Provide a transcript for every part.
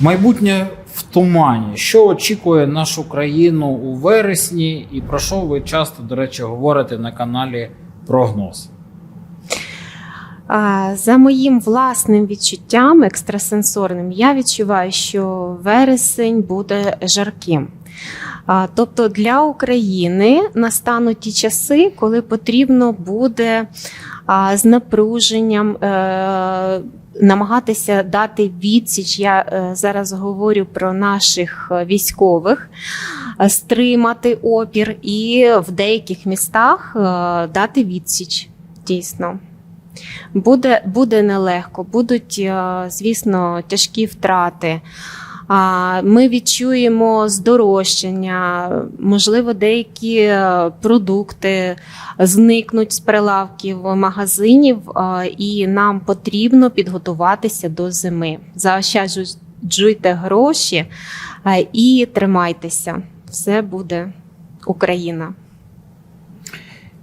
Майбутнє в тумані. Що очікує нашу країну у вересні, і про що ви часто, до речі, говорите на каналі Прогноз? За моїм власним відчуттям екстрасенсорним, я відчуваю, що вересень буде жарким. Тобто для України настануть ті часи, коли потрібно буде з напруженням е, намагатися дати відсіч. Я е, зараз говорю про наших е, військових, е, стримати опір і в деяких містах дати відсіч. Дійсно. Буде, буде нелегко, будуть, звісно, тяжкі втрати. Ми відчуємо здорожчання, можливо, деякі е, продукти зникнуть з прилавків магазинів, е, і нам потрібно підготуватися до зими. Заощаджуйте гроші е, і тримайтеся. Все буде Україна.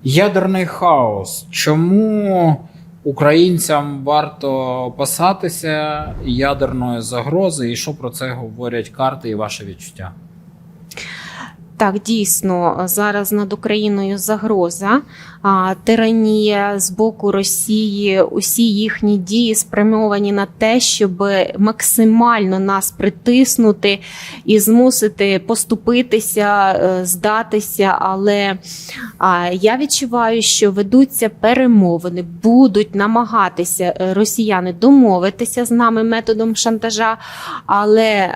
Ядерний хаос. Чому українцям варто опасатися ядерної загрози, і що про це говорять карти і ваше відчуття? Так, дійсно, зараз над Україною загроза, тиранія з боку Росії, усі їхні дії спрямовані на те, щоб максимально нас притиснути і змусити поступитися, е, здатися. Але я відчуваю, що ведуться перемовини, будуть намагатися е, росіяни домовитися з нами методом шантажа, але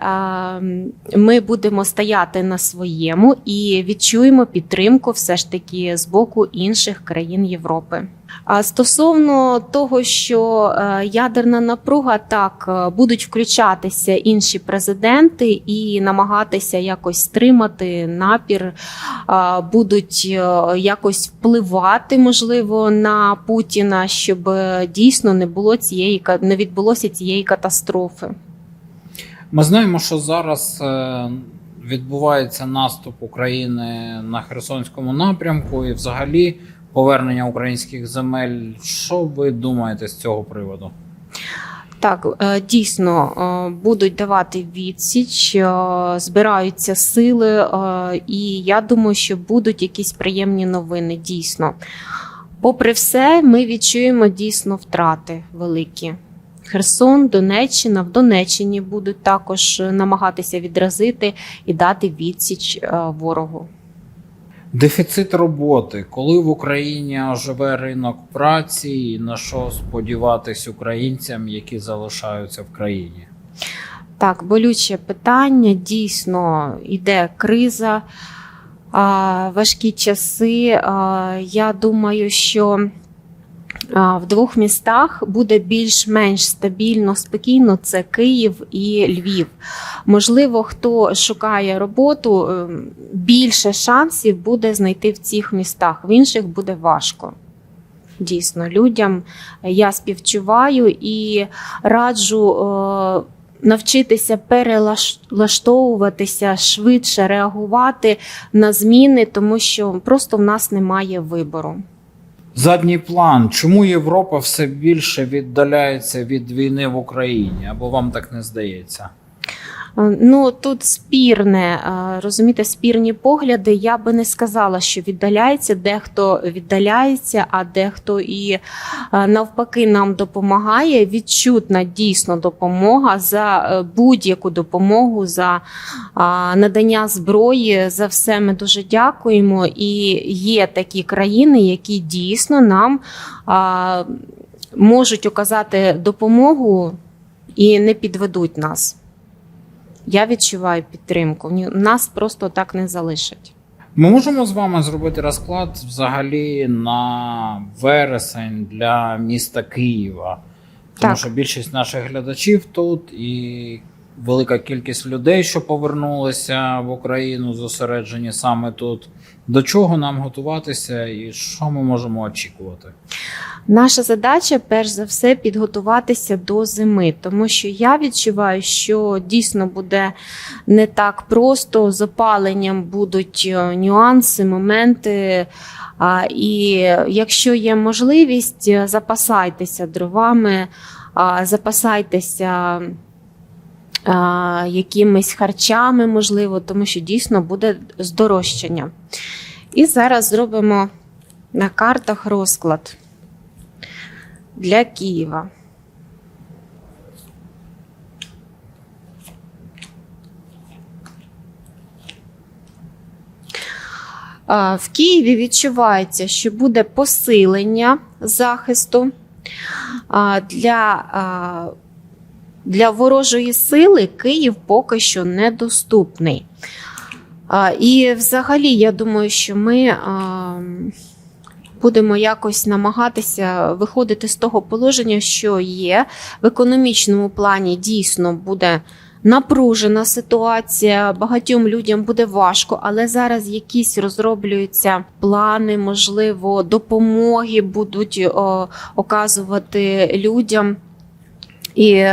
ми будемо стояти на своєму і відчуємо підтримку все ж таки з боку інших країн Європи. А стосовно того, що е, ядерна напруга так е, будуть включатися інші президенти і намагатися якось стримати напір, будуть е, якось впливати, можливо, на Путіна, щоб дійсно не було цієї не відбулося цієї катастрофи. Ми знаємо, що зараз відбувається наступ України на Херсонському напрямку і взагалі повернення українських земель. Що ви думаєте з цього приводу? Так, е, дійсно е, будуть давати відсіч, е, збираються сили, і я думаю, що будуть якісь приємні новини. Дійсно, попри все, ми відчуємо дійсно втрати великі. Херсон, Донеччина в Донеччині будуть також намагатися відразити і дати відсіч е, ворогу. Дефіцит роботи, коли в Україні оживе ринок праці, і на що сподіватись українцям, які залишаються в країні? Так, болюче питання. Дійсно, йде криза, важкі часи. Я думаю, що в двох містах буде більш-менш стабільно, спокійно. Це Київ і Львів. Можливо, хто шукає роботу, ем, більше шансів буде знайти в цих містах. В інших буде важко. Дійсно, людям я співчуваю і раджу е, навчитися перелаштовуватися швидше реагувати на зміни, тому що просто в нас немає вибору. Задній план. Чому Європа все більше віддаляється від війни в Україні? Або вам так не здається? Е, Ну тут спірне, е, розумієте, спірні погляди. Я би не сказала, що віддаляється, дехто віддаляється, а дехто і е, навпаки нам допомагає. Відчутна дійсно допомога за будь-яку допомогу, за надання зброї. За все ми дуже дякуємо. І є такі країни, які дійсно нам можуть оказати допомогу і не підведуть нас. Я відчуваю підтримку. Нас просто так не залишать. Ми можемо з вами зробити розклад взагалі на вересень для міста Києва. Тому Так. що більшість наших глядачів тут і велика кількість людей, що повернулися в Україну, зосереджені саме тут. До чого нам готуватися і що ми можемо очікувати? Наша задача, перш за все, підготуватися до зими, тому що я відчуваю, що дійсно буде не так просто. З опаленням будуть е, нюанси, моменти. І якщо є можливість, е, запасайтеся дровами, запасайтеся якимись харчами, можливо, тому що дійсно буде здорожчання. І зараз зробимо на картах розклад для Києва. В Києві відчувається, що буде посилення захисту для, а, для ворожої сили Київ поки що недоступний. А, І взагалі, я думаю, що ми а, будемо якось намагатися виходити з того положення, що є. В економічному плані дійсно буде напружена ситуація. Багатьом людям буде важко, але зараз якісь розроблюються плани, можливо, допомоги будуть о, оказувати людям. І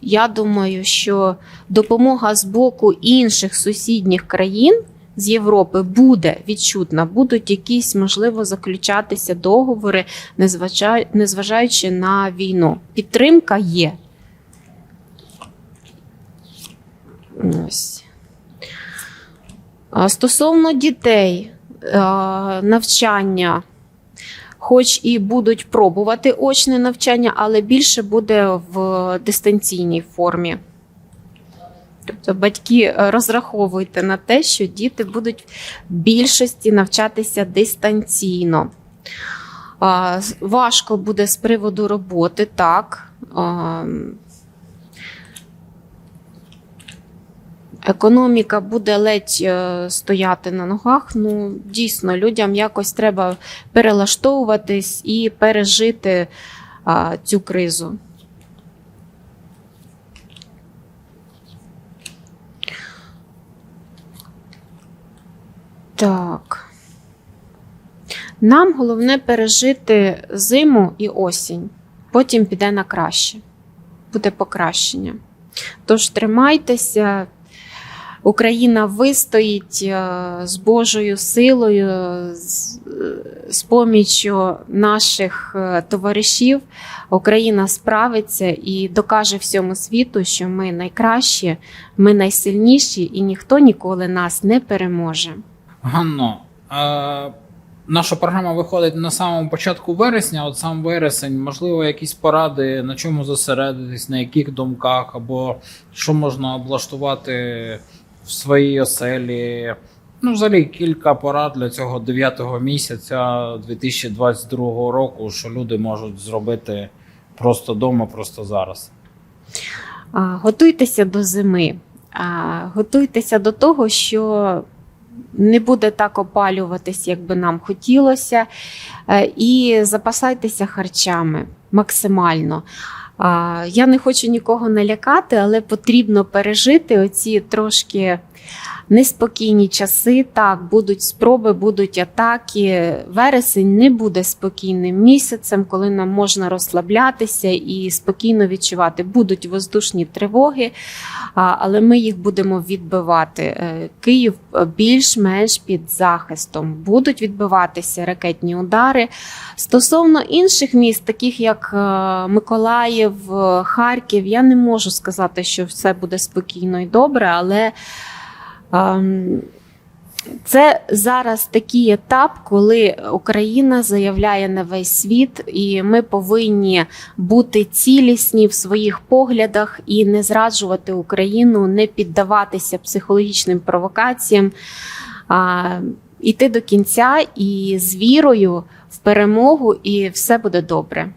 я думаю, що допомога з боку інших сусідніх країн з Європи буде відчутна, будуть якісь, можливо, заключатися договори, незважаючи на війну. Підтримка є. Ось. Стосовно дітей, навчання, хоч і будуть пробувати очне навчання, але більше буде в дистанційній формі. Тобто батьки е, розраховуйте на те, що діти будуть в більшості навчатися дистанційно. Важко буде з приводу роботи, так. Економіка буде ледь е, стояти на ногах. Ну, дійсно, людям якось треба перелаштовуватись і пережити а, цю кризу. Так. Нам головне пережити зиму і осінь. Потім піде на краще. Буде покращення. Тож тримайтеся. Україна вистоїть е, з Божою силою, з, е, з поміччю наших е, товаришів. Україна справиться і докаже всьому світу, що ми найкращі, ми найсильніші, і ніхто ніколи нас не переможе. Ганно, е, наша програма виходить на самому початку вересня, от сам вересень, можливо, якісь поради, на чому зосередитись, на яких думках, або що можна облаштувати в своїй оселі. Ну, взагалі, кілька порад для цього 9 місяця 2022 року, що люди можуть зробити просто вдома, просто зараз. Готуйтеся до зими, готуйтеся до того, що не буде так опалюватись, як би нам хотілося, Е, і запасайтеся харчами максимально. Я не хочу нікого налякати, але потрібно пережити оці трошки неспокійні часи. Так, будуть спроби, будуть атаки. Вересень не буде спокійним місяцем, коли нам можна розслаблятися і спокійно відчувати. Будуть воздушні тривоги, але ми їх будемо відбивати. Е, Київ е, більш-менш під захистом. Будуть відбиватися ракетні удари. Стосовно інших міст, таких як е, Миколаїв, Харків, я не можу сказати, що все буде спокійно і добре, але це зараз такий етап, коли Україна заявляє на весь світ, і ми повинні бути цілісні в своїх поглядах і не зраджувати Україну, не піддаватися психологічним провокаціям, а йти до кінця і з вірою в перемогу, і все буде добре.